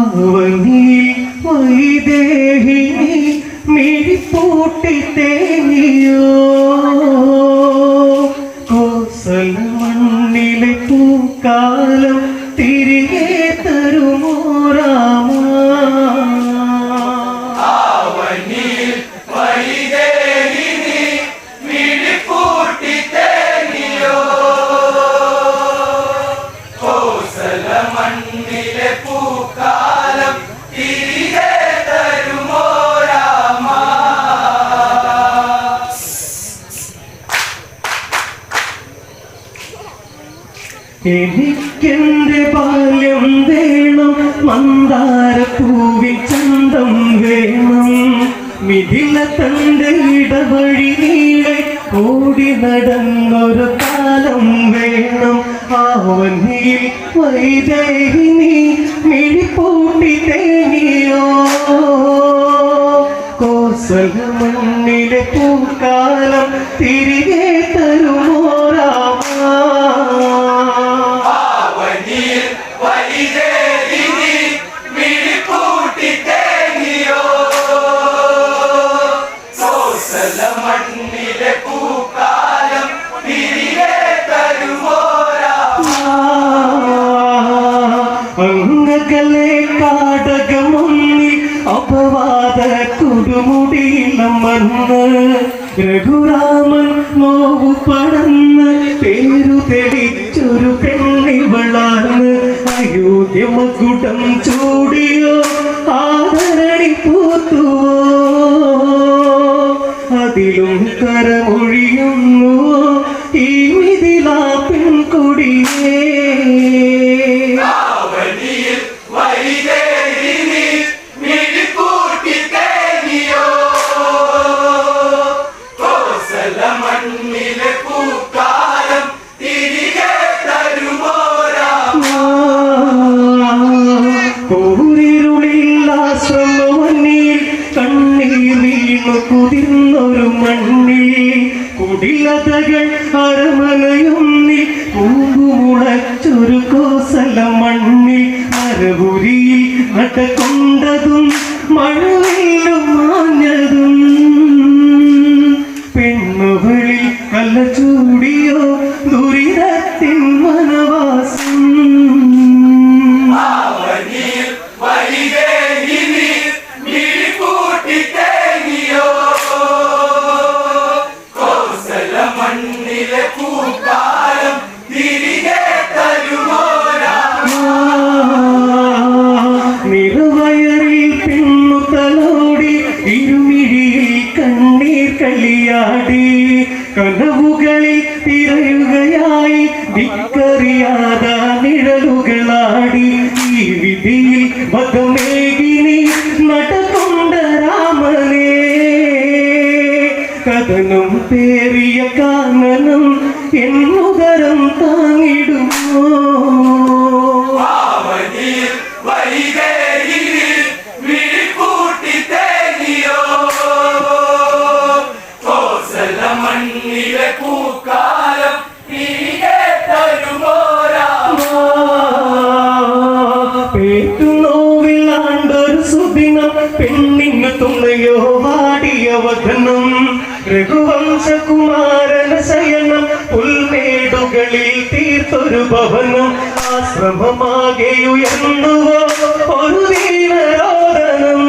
ആവണി വൈദേഹിനി മിഴിപ്പൂട്ടി തേങ്ങിയോ കോസല മണ്ണിലെ പൂക്കാലം തിരികെ തരുമോ രാമ? എനിക്കെന്റെ ബാല്യം വേണം മന്ദാരപ്പൂവിൽ ചന്തം വേണം. മിഥില തന്റെ ഇടവഴി നീളെ ഓടി നടന്നൊരു കാലം വേണം. ആവനിയിൽ വൈദേഹിനി മിഴിപ്പൂട്ടി തേങ്ങിയോ കോസല മണ്ണിലെ പൂക്കാലം മണ്ണ് രഘുരാമൻ നോവു പടന്ന് പേരു തെളിച്ചൊരു പെണ്ണിവളാണ് അയോധ്യമകുടം ചൂടിയോ ആദരണി പൂത്തുവോ? അതിലും കരമൊഴിയുന്നു നടക്കൊണ്ടതും മഴവില്ലും പെണ്ണിന് തുണയോ വാടിയ വധനം? രഘുവംശകുമാരന ശയനം പുൽമേടുകളിൽ തീർത്തൊരു ഭവനം. ആശ്രമമാകെയുയർന്നുവോ ഒരു ദീനരോദനം?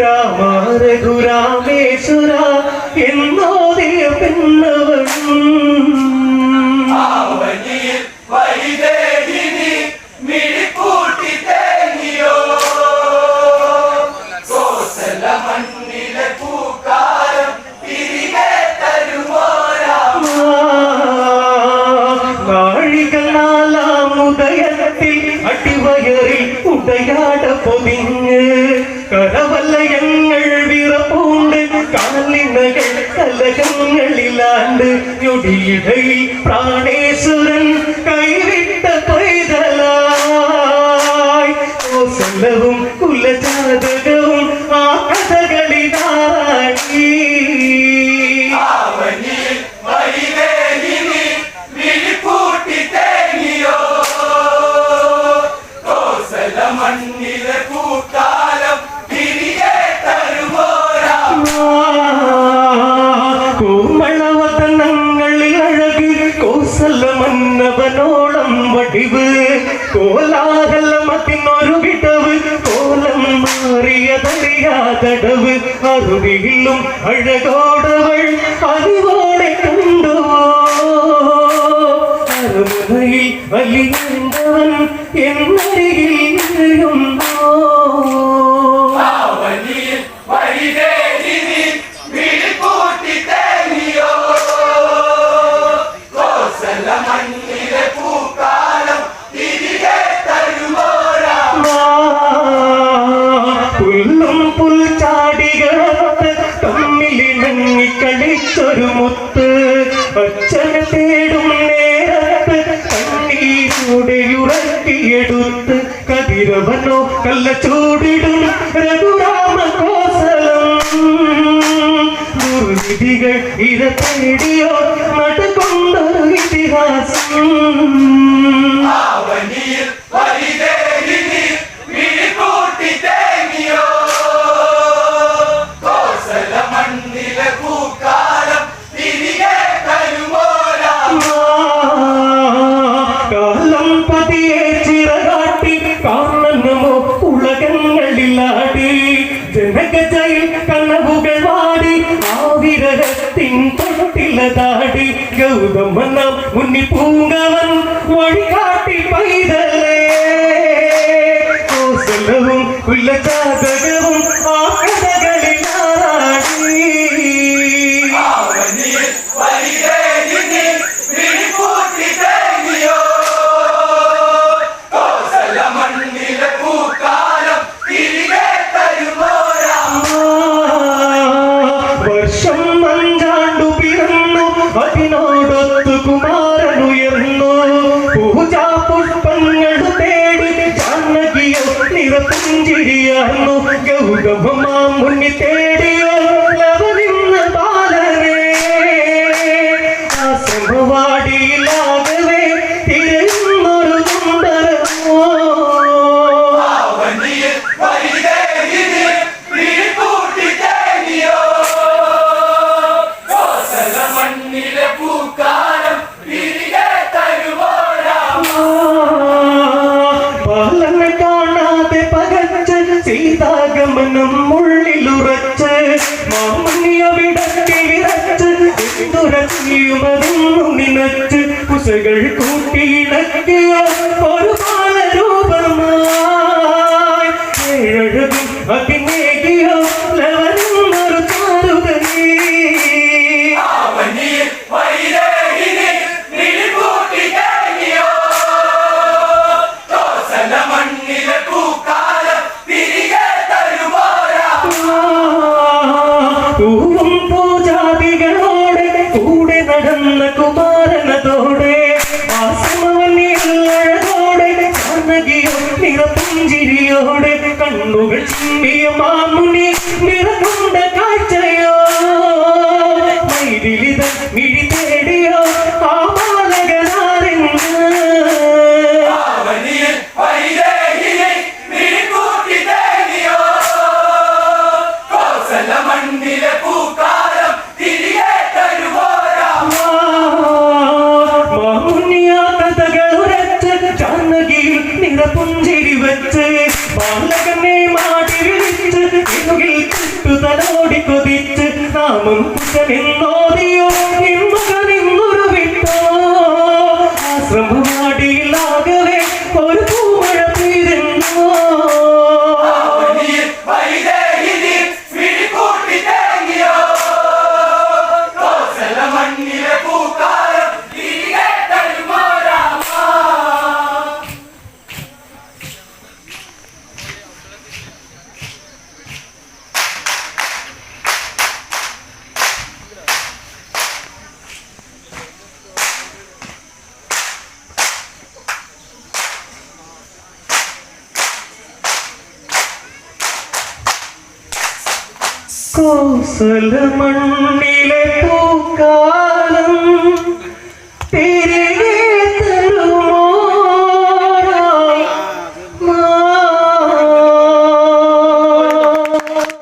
രാമ രഘുരാമേശ്വര പെണ്ണവളും ഞൊടിയിടയിൽ പ്രാണേശ്വരൻ കൈവിട്ട പൈതലായി. ഓ കുലജാതകവും அழகோடவள் பதிவோடை கண்டோ அருமை அலி കെട്ടിയെടുത്ത് കതിരവനോ കല്ല ചൂടിടും രഘുരാമ കോസലം ദുർവിധികൾ ഇര തേടിയോ നടക്കുന്ന ഇതിഹാസം. நகரத்தின் தொட்டில தாடி கௌதம் மன்னா உன்னி பூங்கவன் Come on. മനസ്സിയുമറിയുമിനച്ച് കുസകൾ കൂട്ടിയിണക്കിയ ഒരു നിറപ്പും കണ്ണുകൾ ചിമ്മിയ മാമുനി കോസലമണ്ണിലെ പൂക്കാ